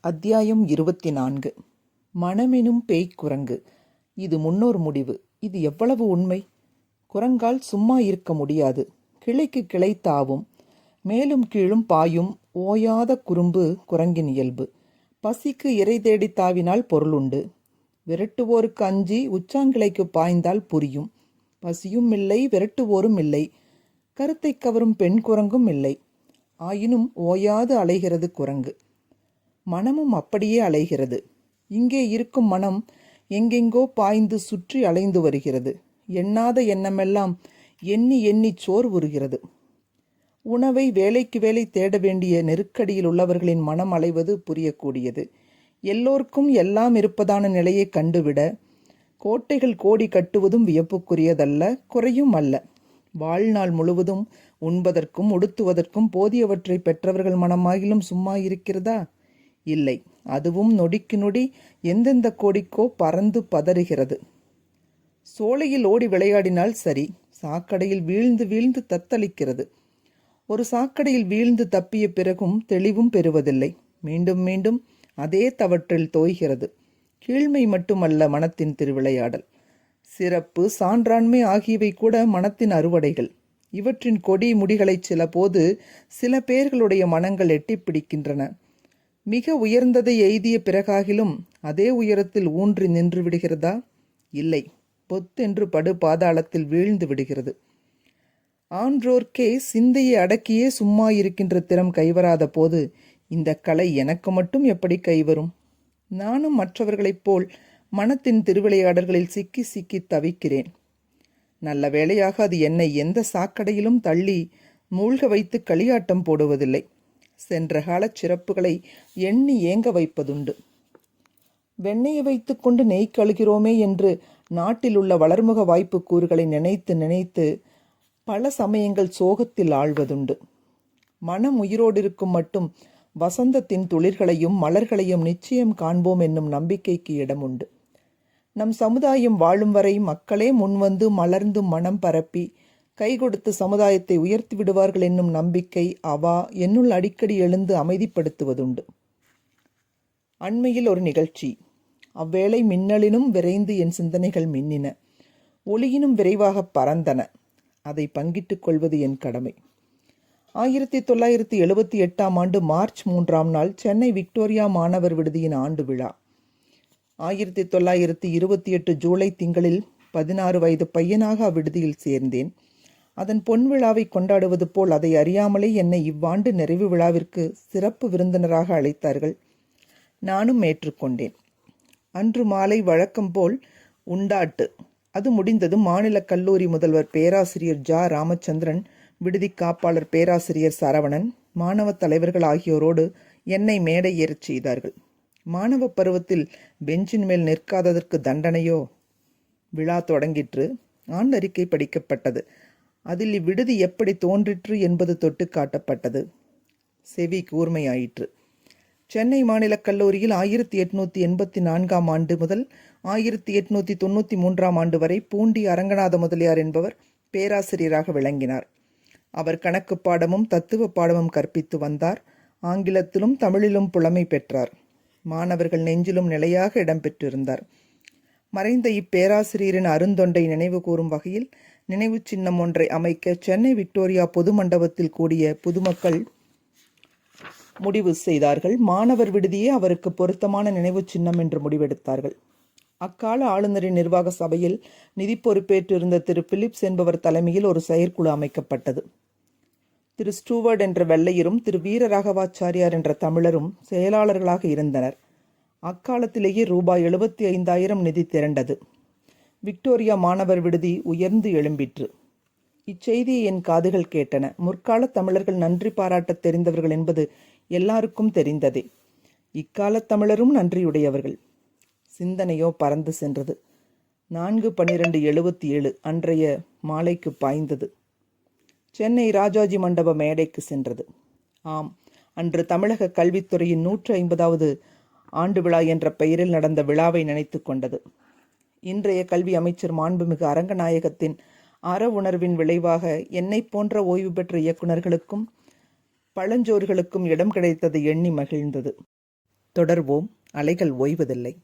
அத்தியாயம் இருபத்தி நான்கு மனமெனும் பேய்க் குரங்கு இது முன்னோர் முடிவு. இது எவ்வளவு உண்மை? குரங்கால் சும்மா இருக்க முடியாது. கிளைக்கு கிளை தாவும். மேலும் கீழும் பாயும் ஓயாத குறும்பு குரங்கின் இயல்பு. பசிக்கு இறை தேடி தாவினால் பொருளுண்டு விரட்டுவோருக்கு அஞ்சி உச்சாங்கிளைக்கு பாய்ந்தால் புரியும். பசியும் இல்லை விரட்டுவோரும் இல்லை. கருத்தை கவரும் பெண் குரங்கும் இல்லை. ஆயினும் ஓயாது அலைகிறது குரங்கு. மனமும் அப்படியே அலைகிறது. இங்கே இருக்கும் மனம் எங்கெங்கோ பாய்ந்து சுற்றி அலைந்து வருகிறது. எண்ணாத எண்ணமெல்லாம் எண்ணி எண்ணி சோர்வுறுகிறது உணவை வேலைக்கு வேலை தேட வேண்டிய நெருக்கடியில் உள்ளவர்களின் மனம் அலைவது புரியக்கூடியது. எல்லோருக்கும் எல்லாம் இருப்பதான நிலையை கண்டுவிட கோட்டைகள் கோடி கட்டுவதும் வியப்புக்குரியதல்ல குறையும் அல்ல. வாழ்நாள் முழுவதும் உண்பதற்கும் உடுத்துவதற்கும் போதியவற்றை பெற்றவர்கள் மனமாகிலும் சும்மா இருக்கிறதா? இல்லை. அதுவும் நொடிக்கு நொடி எந்தெந்த கோடிக்கோ பறந்து பதறுகிறது. சோலையில் ஓடி விளையாடினால் சரி சாக்கடையில் வீழ்ந்து வீழ்ந்து தத்தளிக்கிறது. ஒரு சாக்கடையில் வீழ்ந்து தப்பிய பிறகும் தெளிவும் பெறுவதில்லை. மீண்டும் மீண்டும் அதே தவற்றில் தோய்கிறது. கீழ்மை மட்டுமல்ல மனத்தின் திருவிளையாடல். சிறப்பு சான்றாண்மை ஆகியவை கூட மனத்தின் அறுவடைகள். இவற்றின் கொடி முடிகளைச் சில போது சில பேர்களுடைய மனங்கள் எட்டிப் பிடிக்கின்றன. மிக உயர்ந்ததை எய்திய பிறகாகிலும் அதே உயரத்தில் ஊன்றி நின்று விடுகிறதா? இல்லை. பொத்தென்று படு பாதாளத்தில் வீழ்ந்து விடுகிறது. ஆன்றோர்க்கே சிந்தையை அடக்கியே சும்மா இருக்கின்ற திறம் கைவராத போது இந்த கலை எனக்கு மட்டும் எப்படி கைவரும்? நானும் மற்றவர்களைப் போல் மனத்தின் திருவிளையாடல்களில் சிக்கி சிக்கி தவிக்கிறேன். நல்ல வேளையாக அது என்னை எந்த சாக்கடையிலும் தள்ளி மூழ்க வைத்து களியாட்டம் போடுவதில்லை. சென்ற காலச் சிறப்புகளை எண்ணி ஏங்க வைப்பதுண்டு. வெண்ணெயை வைத்துக்கொண்டு நெய் கழுகிறோமே என்று நாட்டில் உள்ள வளர்முக வாய்ப்பு கூறுகளை நினைத்து நினைத்து பல சமயங்கள் சோகத்தில் ஆழ்வதுண்டு. மனம் உயிரோடு இருக்கும் மட்டும் வசந்தத்தின் துளிர்களையும் மலர்களையும் நிச்சயம் காண்போம் என்னும் நம்பிக்கைக்கு இடம் உண்டு நம் சமுதாயம் வாழும் வரை மக்களே முன்வந்து மலர்ந்து மனம் பரப்பி கை கொடுத்து சமுதாயத்தை உயர்த்தி விடுவார்கள் என்னும் நம்பிக்கை அவா என்னுள் அடிக்கடி எழுந்து அமைதிப்படுத்துவதுண்டு. அண்மையில் ஒரு நிகழ்ச்சி. அவ்வேளை மின்னலினும் விரைந்து என் சிந்தனைகள் மின்னின. ஒளியினும் விரைவாக பறந்தன. அதை பங்கிட்டுக் கொள்வது என் கடமை. ஆயிரத்தி தொள்ளாயிரத்தி எழுபத்தி எட்டாம் ஆண்டு மார்ச் மூன்றாம் நாள் சென்னை விக்டோரியா மாணவர் விடுதியின் ஆண்டு விழா. ஆயிரத்தி தொள்ளாயிரத்தி இருபத்தி எட்டு ஜூலை திங்களில் பதினாறு வயது பையனாக அவ்விடுதியில் சேர்ந்தேன். அதன் பொன் விழாவை கொண்டாடுவது போல் அதை அறியாமலே என்னை இவ்வாண்டு நிறைவு விழாவிற்கு சிறப்பு விருந்தினராக அழைத்தார்கள். நானும் ஏற்றுக்கொண்டேன். அன்று மாலை வழக்கம் போல் உண்டாட்டு. அது முடிந்ததும் மாநில கல்லூரி முதல்வர் பேராசிரியர் ஜா. ராமச்சந்திரன் விடுதி காப்பாளர் பேராசிரியர் சரவணன் மாணவ தலைவர்கள் ஆகியோரோடு என்னை மேடை ஏறச் செய்தார்கள். மாணவ பருவத்தில் பெஞ்சின் மேல் நிற்காததற்கு தண்டனையோ விழா தொடங்கிற்று. ஆண்டறிக்கை படிக்கப்பட்டது. அதில் இவ்விடுதி எப்படி தோன்றிற்று என்பது தொட்டு காட்டப்பட்டது. செவி கூர்மையாயிற்று. சென்னை மாநிலக் கல்லூரியில் ஆயிரத்தி எட்நூத்தி எண்பத்தி நான்காம் ஆண்டு முதல் ஆயிரத்தி எட்நூத்தி தொண்ணூற்றி மூன்றாம் ஆண்டு வரை பூண்டி அரங்கநாத முதலியார் என்பவர் பேராசிரியராக விளங்கினார். அவர் கணக்கு பாடமும் தத்துவ பாடமும் கற்பித்து வந்தார். ஆங்கிலத்திலும் தமிழிலும் புலமை பெற்றார். மாணவர்கள் நெஞ்சிலும் நிலையாக இடம்பெற்றிருந்தார் மறைந்த இப்பேராசிரியரின் அருந்தொண்டை நினைவு கூறும் வகையில் நினைவுச் சின்னம் ஒன்றை அமைக்க சென்னை விக்டோரியா பொது மண்டபத்தில் கூடிய பொதுமக்கள் முடிவு செய்தார்கள். மாணவர் விடுதியே அவருக்கு பொருத்தமான நினைவுச் சின்னம் என்று முடிவெடுத்தார்கள். அக்கால ஆளுநரின் நிர்வாக சபையில் நிதி பொறுப்பேற்றிருந்த திரு பிலிப்ஸ் என்பவர் தலைமையில் ஒரு செயற்குழு அமைக்கப்பட்டது. திரு ஸ்டூவர்ட் என்ற வெள்ளையரும் திரு வீரராகவாச்சாரியார் என்ற தமிழரும் செயலாளர்களாக இருந்தனர். அக்காலத்திலேயே ரூபாய் எழுபத்தி ஐந்தாயிரம் நிதி திரண்டது. விக்டோரியா மாணவர் விடுதி உயர்ந்து எழும்பிற்று. இச்செய்தியை என் காதுகள் கேட்டன. முற்கால தமிழர்கள் நன்றி பாராட்டத் தெரிந்தவர்கள் என்பது எல்லாருக்கும் தெரிந்ததே. இக்காலத் தமிழரும் நன்றியுடையவர்கள். சிந்தனையோ பறந்து சென்றது. நான்கு பன்னிரண்டு எழுபத்தி ஏழு அன்றைய மாலைக்கு பாய்ந்தது. சென்னை ராஜாஜி மண்டப மேடைக்கு சென்றது. ஆம் அன்று தமிழக கல்வித்துறையின் நூற்று ஐம்பதாவது ஆண்டு விழா என்ற பெயரில் நடந்த விழாவை நினைத்து கொண்டது. இன்றைய கல்வி அமைச்சர் மாண்புமிகு அரங்கநாயகத்தின் அறவுணர்வின் விளைவாக என்னைப் போன்ற ஓய்வு பெற்ற இயக்குநர்களுக்கும் பழஞ்சோர்களுக்கும் இடம் கிடைத்தது எண்ணி மகிழ்ந்தது. தொடர்வோம். அலைகள் ஓய்வதில்லை.